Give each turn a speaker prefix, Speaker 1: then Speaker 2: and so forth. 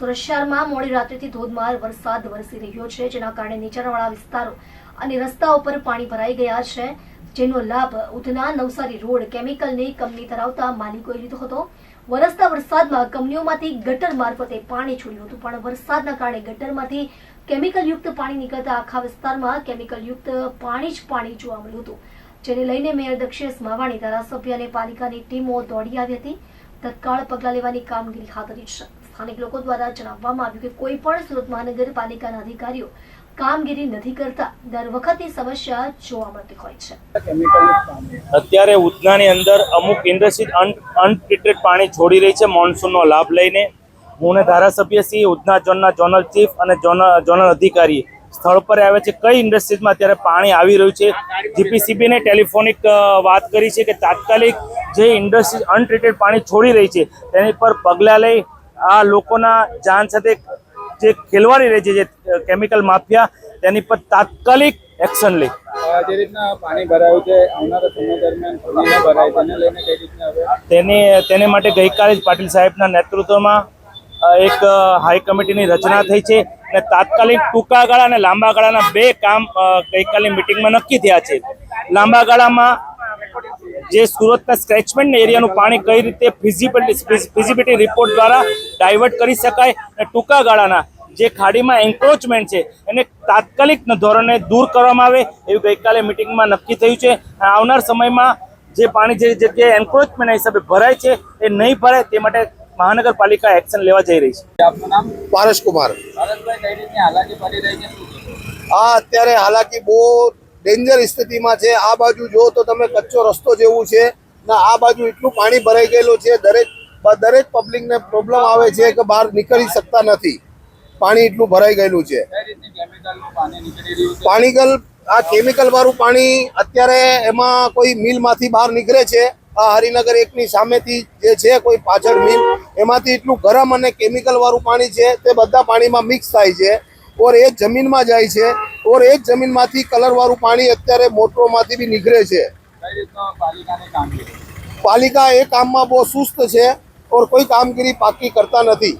Speaker 1: સુરત મોડી રાત્રિથી ધોધમાર વરસાદ વરસી રહ્યો છે, જેના કારણે નીચાણવાળા વિસ્તારો અને રસ્તા ઉપર પાણી ભરાઈ ગયા છે, જેનો લાભ ઉધના નવસારી રોડ કેમિકલની કંપની ધરાવતા માલિકોએ લીધો હતો. વરસતા વરસાદમાં કંપનીઓમાંથી ગટર મારફતે પાણી છોડ્યું હતું, પણ વરસાદના કારણે ગટરમાંથી કેમિકલયુક્ત પાણી નીકળતા આખા વિસ્તારમાં કેમિકલયુક્ત પાણી જ પાણી જોવા મળ્યું હતું. જેને લઈને મેયર દક્ષેશ માવાણી ધારાસભ્ય અને પાલિકાની ટીમો દોડી આવી હતી. તત્કાળ પગલાં લેવાની કામગીરી હાથ ધરી છે. સ્થાનિક લોકો દ્વારા જણાવવામાં આવ્યું કે કોઈ પણ સુરત મહાનગરપાલિકાના અધિકારીઓ કામગીરી નથી કરતા. દર વખતે સમસ્યા જોવા મળતી હોય છે.
Speaker 2: અત્યારે ઉધનાની અંદર અમુક ઇન્ડસ્ટ્રી અનટ્રીટેડ પાણી છોડી રહી છે. મોન્સૂનનો લાભ લઈને હું ધારાસભ્ય શ્રી ઉધના ઝોનના ઝોનલ ચીફ અને ઝોનલ અધિકારી સ્થળ પર આવે છે. કઈ ઇન્ડસ્ટ્રીઝમાં અત્યારે પાણી આવી રહ્યું છે? જીપીસીબીને ટેલિફોનિક વાત કરી છે કે તાત્કાલિક જે ઇન્ડસ્ટ્રી અનટ્રીટેડ પાણી છોડી રહી છે તેની પર પગલાં લઈ આ લોકોના જાન સાથે જે ખેલવાડી રહી છે જે કેમિકલ માફિયા તેની પર તાત્કાલિક એક્શન લે.
Speaker 3: જે રીતના પાણી ભરાયું છે આવનારા સમય દરમિયાન ભરાય તેને લઈને કઈ રીતના
Speaker 2: તેને તેને માટે ગઈકાલે જ પાટીલ સાહેબના નેતૃત્વમાં એક હાઈ કમિટીની રચના થઈ છે અને તાત્કાલિક ટૂંકા ગાળા અને લાંબા ગાળાના બે કામ ગઈકાલની મિટિંગમાં નક્કી થયા છે. લાંબા ગાળામાં જે સુરતના સ્ક્રેચમેન્ટ એરિયાનું પાણી કઈ રીતે ફિઝિબિલિટી ફિઝિબિલિટી રિપોર્ટ દ્વારા ડાયવર્ટ કરી શકાય અને ટૂંકા ગાળાના જે ખાડીમાં એન્ક્રોચમેન્ટ છે એને તાત્કાલિક ધોરણે દૂર કરવામાં આવે એવું ગઈકાલે મિટિંગમાં નક્કી થયું છે. અને આવનાર સમયમાં જે પાણી જે જગ્યાએ એન્ક્રોચમેન્ટના હિસાબે ભરાય છે એ નહીં ભરાય તે માટે મહાનગરપાલિકા એક્શન લેવા જઈ રહી છે.
Speaker 3: આપનું નામ?
Speaker 4: પારસ કુમાર? આ અત્યારે હાલાકી બહુ ડેન્જર સ્થિતિમાં છે. આ બાજુ જો તો તમે કચ્ચો રસ્તો જેવું છે. ને આ બાજુ એટલું પાણી ભરાઈ ગયેલું છે. દરેક દરેક પબ્લિકને પ્રોબ્લેમ આવે છે કે બહાર નીકળી શકતા નથી. પાણી એટલું ભરાઈ ગયેલું છે.
Speaker 3: કઈ રીતની કેમિકલનું પાણી નીકળી રહ્યું છે?
Speaker 4: પાણીગલ આ કેમિકલ વાળું પાણી અત્યારે એમાં કોઈ મિલમાંથી બહાર નીકળે છે. આ હરિનગર એકની સામેથી જે છે કોઈ પાછળ મિલ એમાંથી એટલું ગરમ અને કેમિકલ વાળું પાણી છે. તે બધા પાણીમાં મિક્સ થાય છે. ઓર એ જમીનમાં જાય છે. ઓર એ જ જમીનમાંથી કલર વાળું પાણી અત્યારે મોટરોમાંથી બી નીકળે છે. પાલિકા એ કામમાં બહુ સુસ્ત છે ઓર કોઈ કામગીરી પાકી કરતા નથી.